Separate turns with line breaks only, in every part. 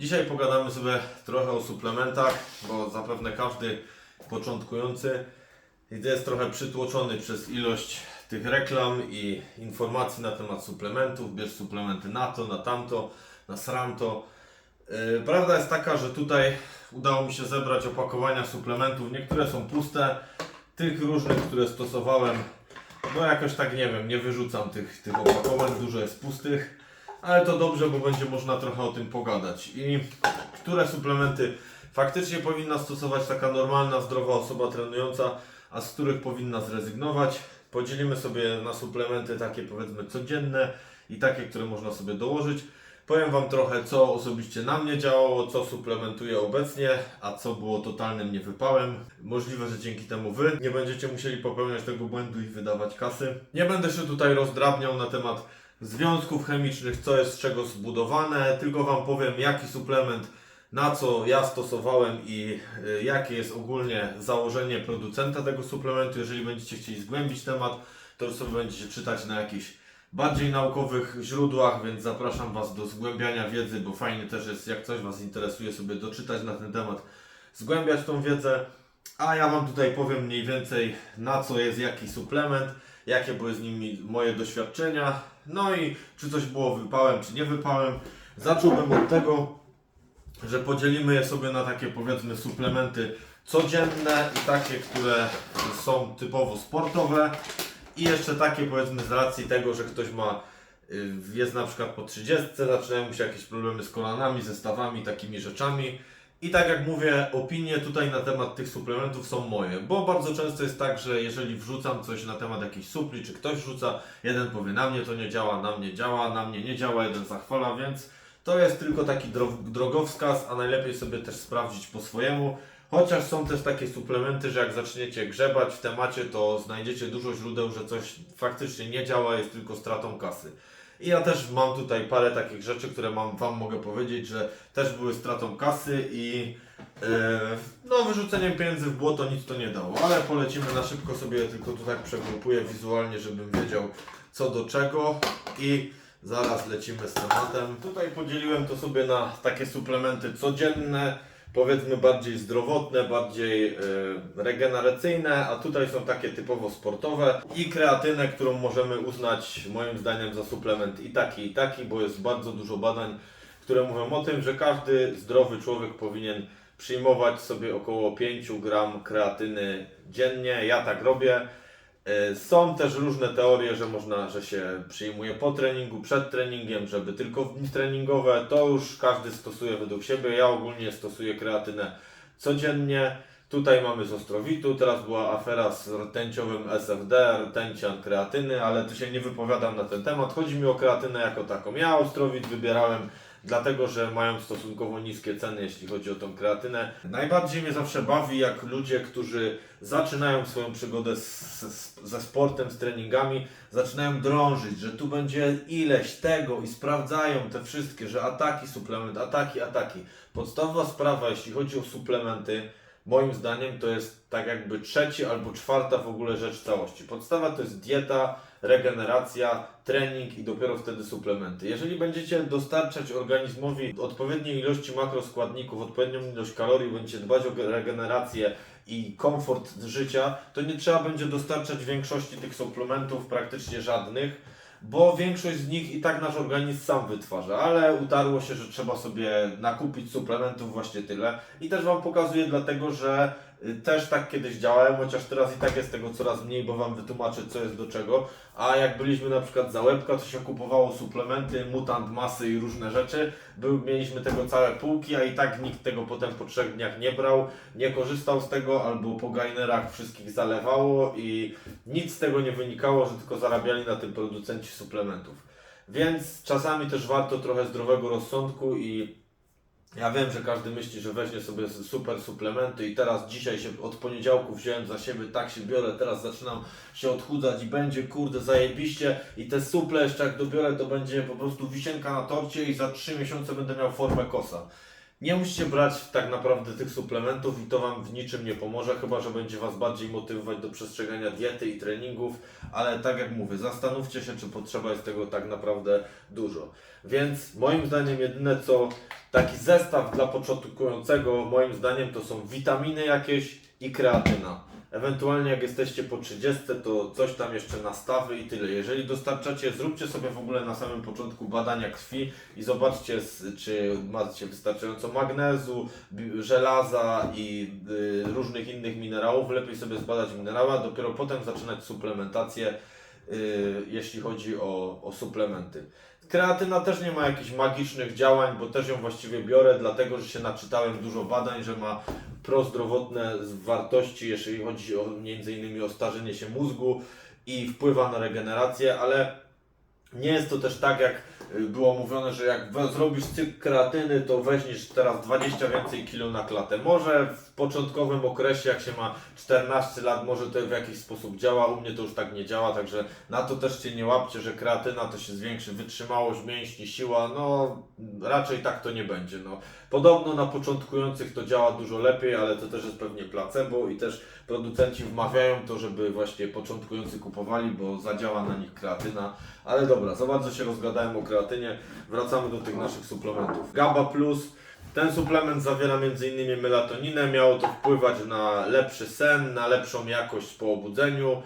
Dzisiaj pogadamy sobie trochę o suplementach, bo zapewne każdy początkujący jest trochę przytłoczony przez ilość tych reklam i informacji na temat suplementów. Bierz suplementy na to, na tamto, na sramto. Yy, Prawda jest taka, że tutaj udało mi się zebrać opakowania suplementów. Niektóre są puste, tych różnych, które stosowałem, bo jakoś tak nie wiem, nie wyrzucam tych, tych opakowań, dużo jest pustych. Ale to dobrze, bo będzie można trochę o tym pogadać. I które suplementy faktycznie powinna stosować taka normalna, zdrowa osoba trenująca, a z których powinna zrezygnować. Podzielimy sobie na suplementy takie powiedzmy codzienne i takie, które można sobie dołożyć. Powiem Wam trochę, co osobiście na mnie działało, co suplementuję obecnie, a co było totalnym niewypałem. Możliwe, że dzięki temu Wy nie będziecie musieli popełniać tego błędu i wydawać kasy. Nie będę się tutaj rozdrabniał na temat związków chemicznych, co jest z czego zbudowane, tylko Wam powiem, jaki suplement, na co ja stosowałem i y, jakie jest ogólnie założenie producenta tego suplementu. Jeżeli będziecie chcieli zgłębić temat, to już sobie będziecie czytać na jakichś bardziej naukowych źródłach, więc zapraszam Was do zgłębiania wiedzy, bo fajnie też jest, jak coś Was interesuje, sobie doczytać na ten temat, zgłębiać tą wiedzę. A ja Wam tutaj powiem mniej więcej, na co jest jaki suplement, jakie były z nimi moje doświadczenia, no i czy coś było wypałem, czy nie wypałem. Zacząłbym od tego, że podzielimy je sobie na takie powiedzmy suplementy codzienne i takie, które są typowo sportowe i jeszcze takie powiedzmy z racji tego, że ktoś ma y, jest na przykład po 30, zaczynają mu się jakieś problemy z kolanami, ze stawami, takimi rzeczami. I tak jak mówię, opinie tutaj na temat tych suplementów są moje, bo bardzo często jest tak, że jeżeli wrzucam coś na temat jakiejś supli, czy ktoś wrzuca, jeden powie na mnie to nie działa, na mnie działa, na mnie nie działa, jeden zachwala, więc to jest tylko taki dro- drogowskaz, a najlepiej sobie też sprawdzić po swojemu. Chociaż są też takie suplementy, że jak zaczniecie grzebać w temacie, to znajdziecie dużo źródeł, że coś faktycznie nie działa, jest tylko stratą kasy. I ja też mam tutaj parę takich rzeczy, które mam, Wam mogę powiedzieć, że też były stratą kasy i e, no wyrzuceniem pieniędzy w błoto nic to nie dało. Ale polecimy na szybko sobie, tylko tu tak przegrupuję wizualnie, żebym wiedział co do czego i zaraz lecimy z tematem. Tutaj podzieliłem to sobie na takie suplementy codzienne, powiedzmy bardziej zdrowotne, bardziej e, regeneracyjne, a tutaj są takie typowo sportowe i kreatynę, którą możemy uznać moim zdaniem za suplement i taki i taki, bo jest bardzo dużo badań, które mówią o tym, że każdy zdrowy człowiek powinien przyjmować sobie około 5 gram kreatyny dziennie. Ja tak robię. E, Są też różne teorie, że można, że się przyjmuje po treningu, przed treningiem, żeby tylko w dni treningowe. To już każdy stosuje według siebie. Ja ogólnie stosuję kreatynę codziennie. Tutaj mamy z Ostrowitu, teraz była afera z rtęciowym SFD, rtęcian kreatyny, ale tu się nie wypowiadam na ten temat. Chodzi mi o kreatynę jako taką. Ja Ostrowit wybierałem dlatego, że mają stosunkowo niskie ceny, jeśli chodzi o tą kreatynę. Najbardziej mnie zawsze bawi, jak ludzie, którzy zaczynają swoją przygodę z, z, ze sportem, z treningami, zaczynają drążyć, że tu będzie ileś tego i sprawdzają te wszystkie, że ataki, suplement, ataki, ataki. Podstawowa sprawa, jeśli chodzi o suplementy, moim zdaniem to jest tak jakby trzeci albo czwarta w ogóle rzecz całości. Podstawa to jest dieta, regeneracja, trening i dopiero wtedy suplementy. Jeżeli będziecie dostarczać organizmowi odpowiedniej ilości makroskładników, odpowiednią ilość kalorii, będziecie dbać o regenerację i komfort życia, to nie trzeba będzie dostarczać większości tych suplementów, praktycznie żadnych bo większość z nich i tak nasz organizm sam wytwarza, ale utarło się, że trzeba sobie nakupić suplementów właśnie tyle. I też Wam pokazuję dlatego, że też tak kiedyś działałem, chociaż teraz i tak jest tego coraz mniej, bo Wam wytłumaczę co jest do czego. A jak byliśmy na przykład za łebka, to się kupowało suplementy, mutant masy i różne rzeczy. Był, mieliśmy tego całe półki, a i tak nikt tego potem po trzech dniach nie brał, nie korzystał z tego, albo po gainerach wszystkich zalewało i nic z tego nie wynikało, że tylko zarabiali na tym producenci suplementów. Więc czasami też warto trochę zdrowego rozsądku i ja wiem, że każdy myśli, że weźmie sobie super suplementy i teraz dzisiaj się od poniedziałku wziąłem za siebie, tak się biorę, teraz zaczynam się odchudzać i będzie kurde zajebiście i te suple jeszcze jak dobiorę to będzie po prostu wisienka na torcie i za 3 miesiące będę miał formę kosa. Nie musicie brać tak naprawdę tych suplementów i to Wam w niczym nie pomoże, chyba że będzie Was bardziej motywować do przestrzegania diety i treningów, ale tak jak mówię, zastanówcie się, czy potrzeba jest tego tak naprawdę dużo. Więc moim zdaniem jedyne co taki zestaw dla początkującego, moim zdaniem to są witaminy jakieś i kreatyna. Ewentualnie jak jesteście po 30, to coś tam jeszcze nastawy i tyle. Jeżeli dostarczacie, zróbcie sobie w ogóle na samym początku badania krwi i zobaczcie, czy macie wystarczająco magnezu, żelaza i y, różnych innych minerałów. Lepiej sobie zbadać minerały, a dopiero potem zaczynać suplementację, y, jeśli chodzi o, o suplementy. Kreatyna też nie ma jakichś magicznych działań, bo też ją właściwie biorę, dlatego że się naczytałem dużo badań, że ma prozdrowotne wartości, jeżeli chodzi o między innymi o starzenie się mózgu i wpływa na regenerację, ale nie jest to też tak jak było mówione, że jak zrobisz cykl kreatyny, to weźmiesz teraz 20 więcej kilo na klatę. Może początkowym okresie, jak się ma 14 lat, może to w jakiś sposób działa, u mnie to już tak nie działa, także na to też się nie łapcie, że kreatyna to się zwiększy wytrzymałość mięśni, siła, no raczej tak to nie będzie. No. Podobno na początkujących to działa dużo lepiej, ale to też jest pewnie placebo i też producenci wmawiają to, żeby właśnie początkujący kupowali, bo zadziała na nich kreatyna. Ale dobra, za bardzo się rozgadałem o kreatynie. Wracamy do tych naszych suplementów. GABA Plus. Ten suplement zawiera m.in. melatoninę. Miało to wpływać na lepszy sen, na lepszą jakość po obudzeniu.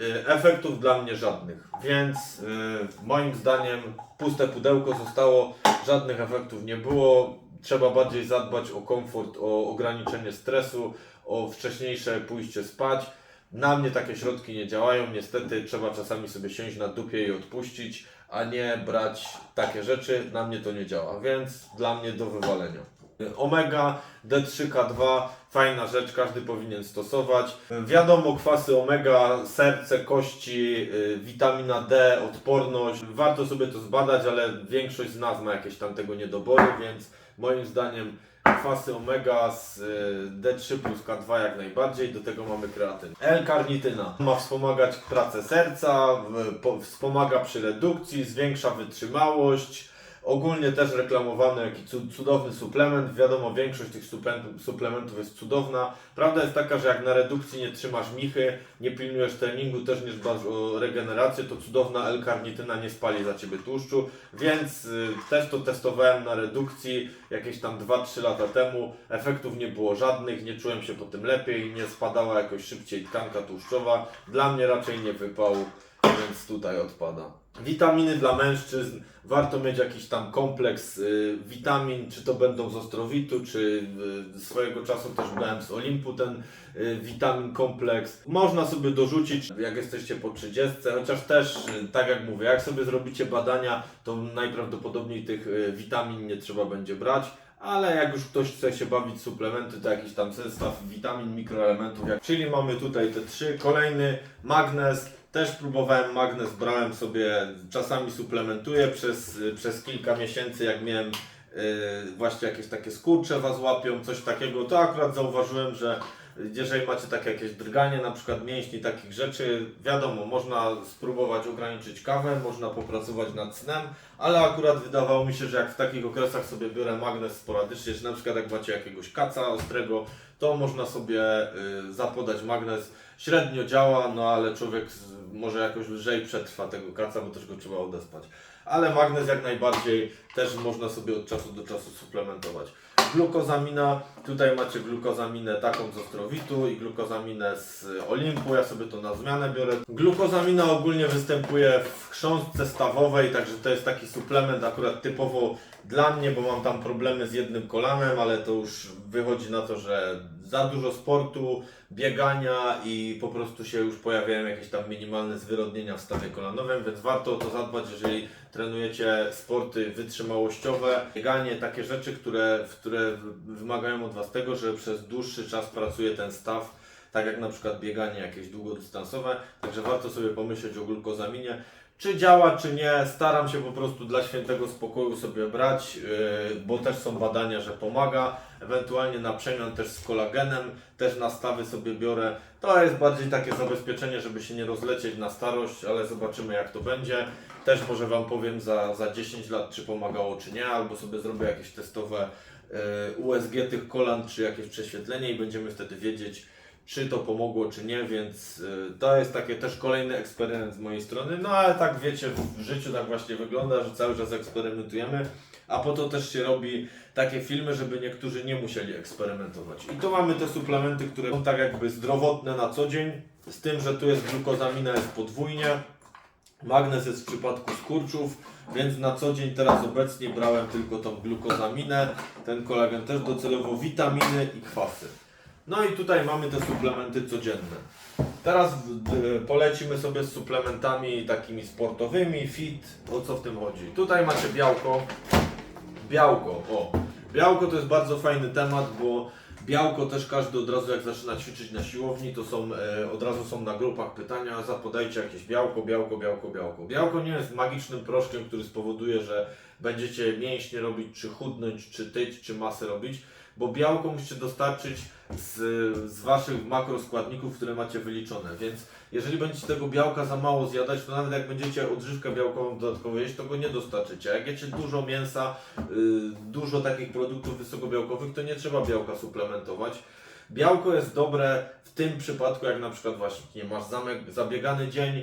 Y, Efektów dla mnie żadnych, więc y, moim zdaniem puste pudełko zostało, żadnych efektów nie było. Trzeba bardziej zadbać o komfort, o ograniczenie stresu, o wcześniejsze pójście spać. Na mnie takie środki nie działają, niestety trzeba czasami sobie siąść na dupie i odpuścić, a nie brać takie rzeczy. Na mnie to nie działa, więc dla mnie do wywalenia. Omega D3K2, fajna rzecz, każdy powinien stosować. Wiadomo, kwasy omega, serce, kości, y, witamina D, odporność. Warto sobie to zbadać, ale większość z nas ma jakieś tam tego niedobory, więc moim zdaniem kwasy omega z y, D3 plus K2 jak najbardziej, do tego mamy kreatynę. L-karnityna ma wspomagać pracę serca, wspomaga przy redukcji, zwiększa wytrzymałość. Ogólnie też reklamowany jaki cu- cudowny suplement. Wiadomo, większość tych suplementów, suplementów jest cudowna. Prawda jest taka, że jak na redukcji nie trzymasz michy, nie pilnujesz treningu, też nie dbasz o regenerację, to cudowna L-karnityna nie spali za Ciebie tłuszczu. Więc y, też to testowałem na redukcji jakieś tam 2-3 lata temu. Efektów nie było żadnych, nie czułem się po tym lepiej, nie spadała jakoś szybciej tkanka tłuszczowa. Dla mnie raczej nie wypał, więc tutaj odpada. Witaminy dla mężczyzn. Warto mieć jakiś tam kompleks y, witamin, czy to będą z Ostrowitu, czy y, swojego czasu też brałem z Olimpu ten y, witamin kompleks. Można sobie dorzucić, jak jesteście po 30, chociaż też, y, tak jak mówię, jak sobie zrobicie badania, to najprawdopodobniej tych y, witamin nie trzeba będzie brać. Ale jak już ktoś chce się bawić suplementy, to jakiś tam zestaw witamin, mikroelementów. Jak... Czyli mamy tutaj te trzy. Kolejny magnez. Też próbowałem magnez, brałem sobie, czasami suplementuję przez, przez kilka miesięcy, jak miałem yy, właśnie jakieś takie skurcze was łapią, coś takiego, to akurat zauważyłem, że jeżeli macie takie jakieś drganie, na przykład mięśni, takich rzeczy, wiadomo, można spróbować ograniczyć kawę, można popracować nad snem, ale akurat wydawało mi się, że jak w takich okresach sobie biorę magnez sporadycznie, czy na przykład jak macie jakiegoś kaca ostrego, to można sobie y, zapodać magnez. Średnio działa, no ale człowiek może jakoś lżej przetrwa tego kaca, bo też go trzeba odespać. Ale magnez jak najbardziej też można sobie od czasu do czasu suplementować. Glukozamina, tutaj macie glukozaminę taką z Ostrowitu i glukozaminę z Olimpu, ja sobie to na zmianę biorę. Glukozamina ogólnie występuje w chrząstce stawowej, także to jest taki suplement akurat typowo dla mnie, bo mam tam problemy z jednym kolanem, ale to już wychodzi na to, że za dużo sportu, biegania i po prostu się już pojawiają jakieś tam minimalne zwyrodnienia w stawie kolanowym, więc warto o to zadbać, jeżeli trenujecie sporty wytrzymałościowe, bieganie, takie rzeczy, które, które wymagają od Was tego, że przez dłuższy czas pracuje ten staw, tak jak na przykład bieganie jakieś długodystansowe, także warto sobie pomyśleć o glukozaminie. Czy działa, czy nie, staram się po prostu dla świętego spokoju sobie brać, yy, bo też są badania, że pomaga. Ewentualnie na przemian też z kolagenem, też na stawy sobie biorę. To jest bardziej takie zabezpieczenie, żeby się nie rozlecieć na starość, ale zobaczymy jak to będzie. Też może Wam powiem za, za 10 lat, czy pomagało, czy nie, albo sobie zrobię jakieś testowe e, USG tych kolan, czy jakieś prześwietlenie i będziemy wtedy wiedzieć, czy to pomogło, czy nie, więc e, to jest takie też kolejny eksperyment z mojej strony. No ale tak wiecie, w życiu tak właśnie wygląda, że cały czas eksperymentujemy, a po to też się robi takie filmy, żeby niektórzy nie musieli eksperymentować. I tu mamy te suplementy, które są tak jakby zdrowotne na co dzień, z tym, że tu jest glukozamina jest podwójnie, magnez jest w przypadku skurczów, więc na co dzień teraz obecnie brałem tylko tą glukozaminę, ten kolagen też docelowo witaminy i kwasy. No i tutaj mamy te suplementy codzienne. Teraz y, polecimy sobie z suplementami takimi sportowymi, fit, o co w tym chodzi. Tutaj macie białko, Białko, o. Białko to jest bardzo fajny temat, bo białko też każdy od razu jak zaczyna ćwiczyć na siłowni, to są e, od razu są na grupach pytania, zapodajcie jakieś białko, białko, białko, białko. Białko nie jest magicznym proszkiem, który spowoduje, że będziecie mięśnie robić, czy chudnąć, czy tyć, czy masę robić, bo białko musicie dostarczyć z, z waszych makroskładników, które macie wyliczone, więc jeżeli będziecie tego białka za mało zjadać, to nawet jak będziecie odżywkę białkową dodatkowo jeść, to go nie dostarczycie. Jak jecie dużo mięsa, y, dużo takich produktów wysokobiałkowych, to nie trzeba białka suplementować. Białko jest dobre w tym przypadku, jak na przykład właśnie masz zamek, zabiegany dzień,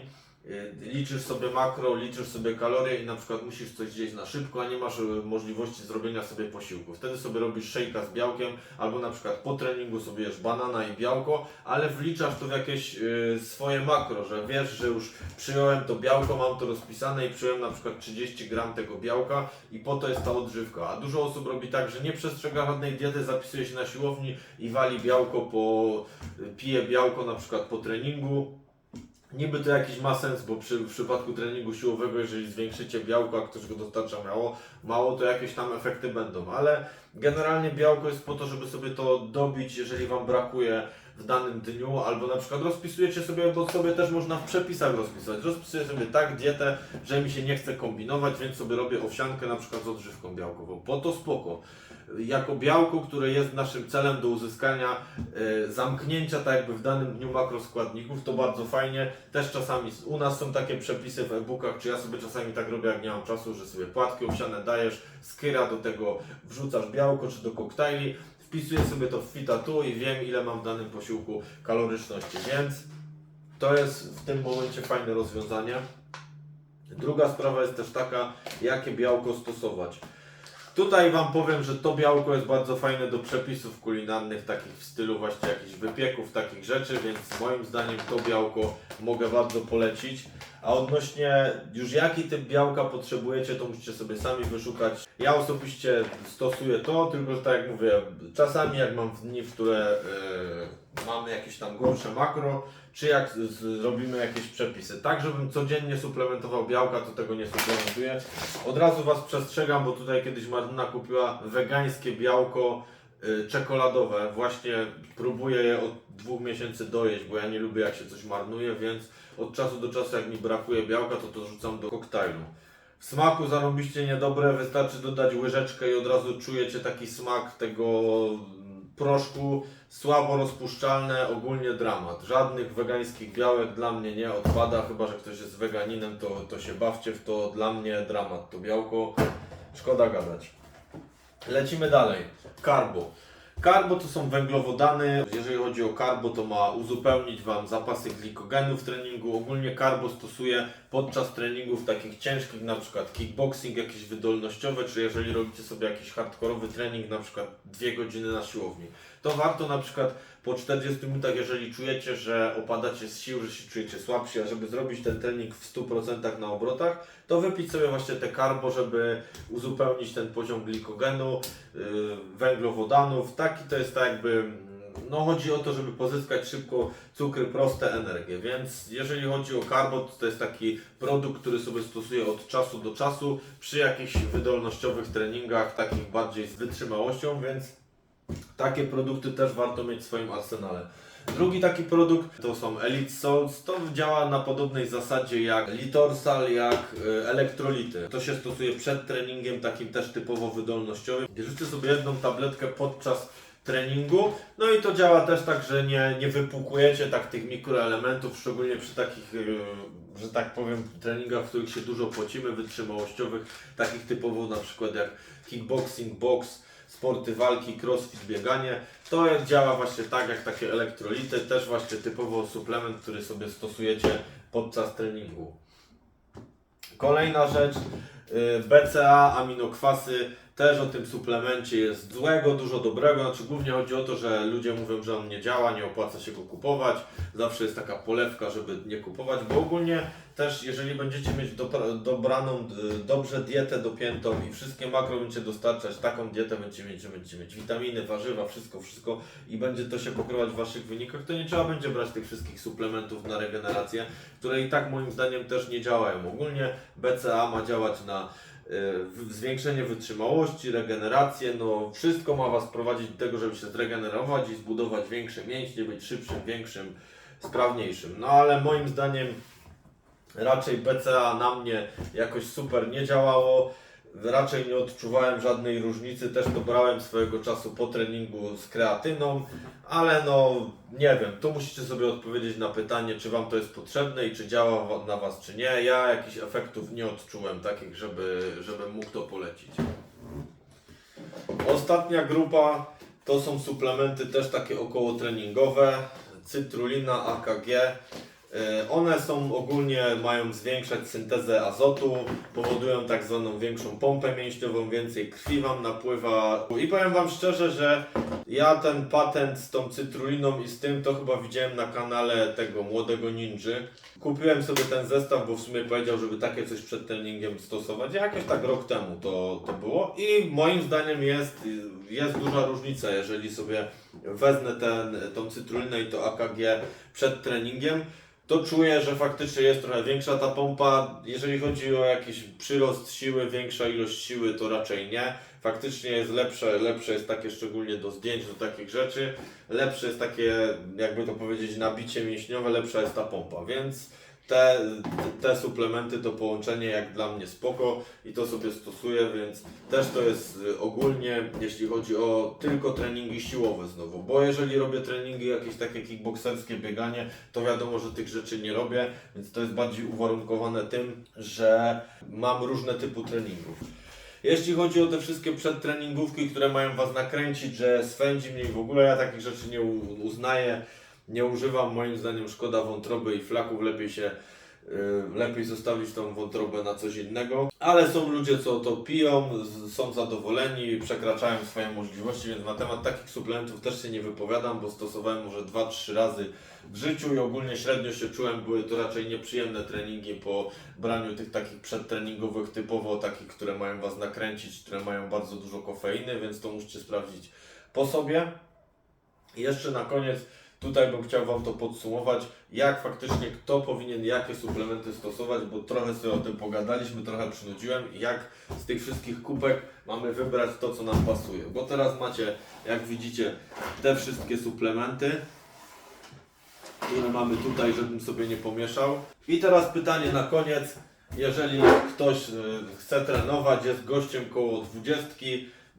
liczysz sobie makro, liczysz sobie kalorie i na przykład musisz coś zjeść na szybko, a nie masz y, możliwości zrobienia sobie posiłku. Wtedy sobie robisz szejka z białkiem, albo na przykład po treningu sobie jesz banana i białko, ale wliczasz to w jakieś y, swoje makro, że wiesz, że już przyjąłem to białko, mam to rozpisane i przyjąłem na przykład 30 gram tego białka i po to jest ta odżywka. A dużo osób robi tak, że nie przestrzega żadnej diety, zapisuje się na siłowni i wali białko po, y, pije białko na przykład po treningu. Niby to jakiś ma sens, bo przy, w przypadku treningu siłowego, jeżeli zwiększycie białko, a ktoś go dostarcza mało, mało, to jakieś tam efekty będą, ale generalnie białko jest po to, żeby sobie to dobić, jeżeli Wam brakuje w danym dniu, albo na przykład rozpisujecie sobie, bo sobie też można w przepisach rozpisać. Rozpisuję sobie tak dietę, że mi się nie chce kombinować, więc sobie robię owsiankę na przykład z odżywką białkową. Po to spoko. Jako białko, które jest naszym celem do uzyskania e, zamknięcia tak jakby w danym dniu makroskładników, to bardzo fajnie. Też czasami u nas są takie przepisy w e-bookach, czy ja sobie czasami tak robię, jak nie mam czasu, że sobie płatki owsiane dajesz, skyra do tego wrzucasz białko, czy do koktajli, wpisuję sobie to w fita tu i wiem ile mam w danym posiłku kaloryczności, więc to jest w tym momencie fajne rozwiązanie. Druga sprawa jest też taka, jakie białko stosować. Tutaj Wam powiem, że to białko jest bardzo fajne do przepisów kulinarnych, takich w stylu właśnie jakichś wypieków, takich rzeczy, więc moim zdaniem to białko mogę bardzo polecić. A odnośnie już jaki typ białka potrzebujecie, to musicie sobie sami wyszukać. Ja osobiście stosuję to, tylko że tak jak mówię, czasami jak mam dni, w które yy, jakieś tam gorsze makro, czy jak zrobimy jakieś przepisy. Tak, żebym codziennie suplementował białka, to tego nie suplementuję. Od razu Was przestrzegam, bo tutaj kiedyś Martyna kupiła wegańskie białko y, czekoladowe. Właśnie próbuję je od dwóch miesięcy dojeść, bo ja nie lubię jak się coś marnuje, więc od czasu do czasu jak mi brakuje białka, to to rzucam do koktajlu. W smaku zarobiście niedobre, wystarczy dodać łyżeczkę i od razu czujecie taki smak tego proszku, słabo rozpuszczalne, ogólnie dramat. Żadnych wegańskich białek dla mnie nie odpada, chyba że ktoś jest weganinem, to, to się bawcie w to, dla mnie dramat to białko, szkoda gadać. Lecimy dalej. Karbo. Karbo to są węglowodany. Jeżeli chodzi o karbo, to ma uzupełnić Wam zapasy glikogenu w treningu. Ogólnie karbo stosuję podczas treningów takich ciężkich, na przykład kickboxing, jakieś wydolnościowe, czy jeżeli robicie sobie jakiś hardkorowy trening, na przykład dwie godziny na siłowni. To warto na przykład po 40 minutach, jeżeli czujecie, że opadacie z sił, że się czujecie słabsi, a żeby zrobić ten trening w 100% na obrotach, to wypić sobie właśnie te karbo, żeby uzupełnić ten poziom glikogenu, yy, węglowodanów. Taki to jest tak jakby, no chodzi o to, żeby pozyskać szybko cukry proste, energię. Więc jeżeli chodzi o karbo, to, to jest taki produkt, który sobie stosuję od czasu do czasu przy jakichś wydolnościowych treningach, takich bardziej z wytrzymałością, więc takie produkty też warto mieć w swoim arsenale. Drugi taki produkt to są Elite Salts. To działa na podobnej zasadzie jak Litorsal, jak y, elektrolity. To się stosuje przed treningiem, takim też typowo wydolnościowym. Bierzecie sobie jedną tabletkę podczas treningu, no i to działa też tak, że nie, nie wypłukujecie tak tych mikroelementów, szczególnie przy takich, y, że tak powiem, treningach, w których się dużo płacimy, wytrzymałościowych, takich typowo na przykład jak kickboxing, box, sporty walki, crossfit, bieganie. To działa właśnie tak jak takie elektrolity, też właśnie typowo suplement, który sobie stosujecie podczas treningu. Kolejna rzecz, y, BCA, aminokwasy, też o tym suplemencie jest złego, dużo dobrego, znaczy głównie chodzi o to, że ludzie mówią, że on nie działa, nie opłaca się go kupować, zawsze jest taka polewka, żeby nie kupować, bo ogólnie też jeżeli będziecie mieć dobra- dobraną, y, dobrze dietę dopiętą i wszystkie makro będziecie dostarczać, taką dietę będziecie mieć, że będziecie mieć witaminy, warzywa, wszystko, wszystko i będzie to się pokrywać w Waszych wynikach, to nie trzeba będzie brać tych wszystkich suplementów na regenerację, które i tak moim zdaniem też nie działają. Ogólnie BCA ma działać na zwiększenie wytrzymałości, regenerację, no wszystko ma Was prowadzić do tego, żeby się zregenerować i zbudować większe mięśnie, być szybszym, większym, sprawniejszym. No ale moim zdaniem raczej BCA na mnie jakoś super nie działało. Raczej nie odczuwałem żadnej różnicy, też to brałem swojego czasu po treningu z kreatyną, ale no nie wiem, tu musicie sobie odpowiedzieć na pytanie, czy Wam to jest potrzebne i czy działa na Was, czy nie. Ja jakichś efektów nie odczułem takich, żeby, żebym mógł to polecić. Ostatnia grupa to są suplementy też takie około treningowe, cytrulina, AKG. E, One są ogólnie, mają zwiększać syntezę azotu, powodują tak zwaną większą pompę mięśniową, więcej krwi Wam napływa. I powiem Wam szczerze, że ja ten patent z tą cytruliną i z tym to chyba widziałem na kanale tego młodego ninży. Kupiłem sobie ten zestaw, bo w sumie powiedział, żeby takie coś przed treningiem stosować. Jakoś tak rok temu to, to było i moim zdaniem jest, jest duża różnica, jeżeli sobie wezmę ten, tą cytrulinę i to AKG przed treningiem, to czuję, że faktycznie jest trochę większa ta pompa. Jeżeli chodzi o jakiś przyrost siły, większa ilość siły, to raczej nie. Faktycznie jest lepsze, lepsze jest takie szczególnie do zdjęć, do takich rzeczy. Lepsze jest takie, jakby to powiedzieć, nabicie mięśniowe, lepsza jest ta pompa, więc te, te suplementy, to połączenie jak dla mnie spoko i to sobie stosuję, więc też to jest y, ogólnie, jeśli chodzi o tylko treningi siłowe znowu, bo jeżeli robię treningi jakieś takie kickbokserskie, bieganie, to wiadomo, że tych rzeczy nie robię, więc to jest bardziej uwarunkowane tym, że mam różne typy treningów. Jeśli chodzi o te wszystkie przedtreningówki, które mają Was nakręcić, że swędzi mnie i w ogóle ja takich rzeczy nie uznaję, nie używam, moim zdaniem szkoda wątroby i flaków, lepiej się y, lepiej zostawić tą wątrobę na coś innego. Ale są ludzie, co to piją, są zadowoleni, przekraczają swoje możliwości, więc na temat takich suplementów też się nie wypowiadam, bo stosowałem może 2-3 razy w życiu i ogólnie średnio się czułem, były to raczej nieprzyjemne treningi po braniu tych takich przedtreningowych, typowo takich, które mają Was nakręcić, które mają bardzo dużo kofeiny, więc to musicie sprawdzić po sobie. I jeszcze na koniec tutaj bym chciał Wam to podsumować, jak faktycznie kto powinien jakie suplementy stosować, bo trochę sobie o tym pogadaliśmy, trochę przynudziłem, jak z tych wszystkich kubek mamy wybrać to, co nam pasuje. Bo teraz macie, jak widzicie, te wszystkie suplementy, które mamy tutaj, żebym sobie nie pomieszał. I teraz pytanie na koniec. Jeżeli ktoś y, chce trenować, jest gościem koło 20,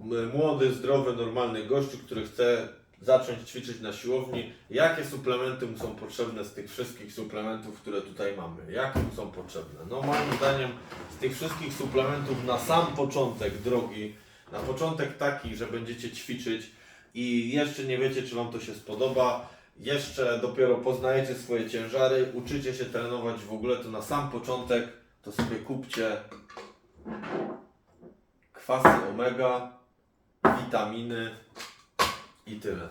m- młody, zdrowy, normalny gościu, który chce zacząć ćwiczyć na siłowni, jakie suplementy mu są potrzebne z tych wszystkich suplementów, które tutaj mamy? Jakie mu są potrzebne? No moim zdaniem z tych wszystkich suplementów na sam początek drogi, na początek taki, że będziecie ćwiczyć i jeszcze nie wiecie, czy Wam to się spodoba, jeszcze dopiero poznajecie swoje ciężary, uczycie się trenować w ogóle, to na sam początek to sobie kupcie kwasy omega, witaminy i tyle.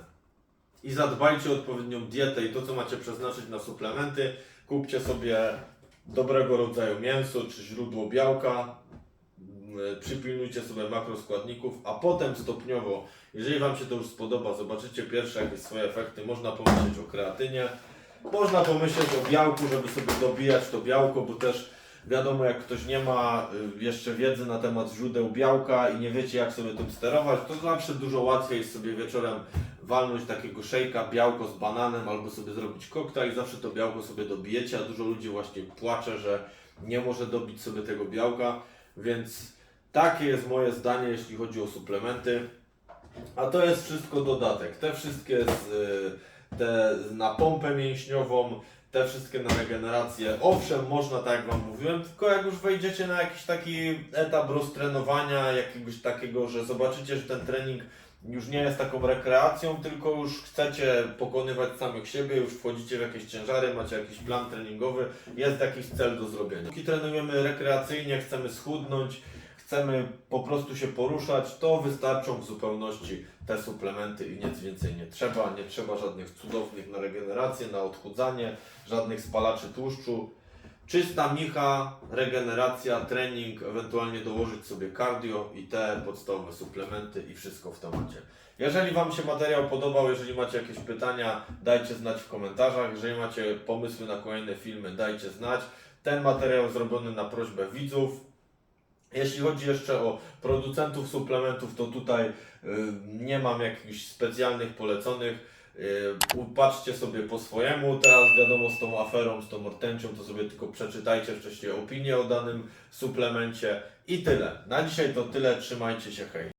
I zadbajcie o odpowiednią dietę i to, co macie przeznaczyć na suplementy. Kupcie sobie dobrego rodzaju mięso czy źródło białka. Mm, Przypilnujcie sobie makroskładników, a potem stopniowo, jeżeli Wam się to już spodoba, zobaczycie pierwsze jakieś swoje efekty, można pomyśleć o kreatynie, można pomyśleć o białku, żeby sobie dobijać to białko, bo też wiadomo, jak ktoś nie ma y, jeszcze wiedzy na temat źródeł białka i nie wiecie, jak sobie tym sterować, to zawsze dużo łatwiej jest sobie wieczorem walnąć takiego szejka, białko z bananem, albo sobie zrobić koktajl zawsze to białko sobie dobijecie, a dużo ludzi właśnie płacze, że nie może dobić sobie tego białka, więc takie jest moje zdanie, jeśli chodzi o suplementy. A to jest wszystko dodatek. Te wszystkie z, y, te na pompę mięśniową, te wszystkie na regenerację. Owszem, można tak jak Wam mówiłem, tylko jak już wejdziecie na jakiś taki etap roztrenowania, jakiegoś takiego, że zobaczycie, że ten trening już nie jest taką rekreacją, tylko już chcecie pokonywać samych siebie, już wchodzicie w jakieś ciężary, macie jakiś plan treningowy, jest jakiś cel do zrobienia. Póki trenujemy rekreacyjnie, chcemy schudnąć, chcemy po prostu się poruszać, to wystarczą w zupełności te suplementy i nic więcej nie trzeba. Nie trzeba żadnych cudownych na regenerację, na odchudzanie, żadnych spalaczy tłuszczu. Czysta micha, regeneracja, trening, ewentualnie dołożyć sobie cardio i te podstawowe suplementy i wszystko w temacie. Jeżeli Wam się materiał podobał, jeżeli macie jakieś pytania, dajcie znać w komentarzach. Jeżeli macie pomysły na kolejne filmy, dajcie znać. Ten materiał zrobiony na prośbę widzów. Jeśli chodzi jeszcze o producentów suplementów, to tutaj y, nie mam jakichś specjalnych poleconych. Y, Patrzcie sobie po swojemu. Teraz wiadomo z tą aferą, z tą rtęcią, to sobie tylko przeczytajcie wcześniej opinię o danym suplemencie i tyle. Na dzisiaj to tyle. Trzymajcie się, hej.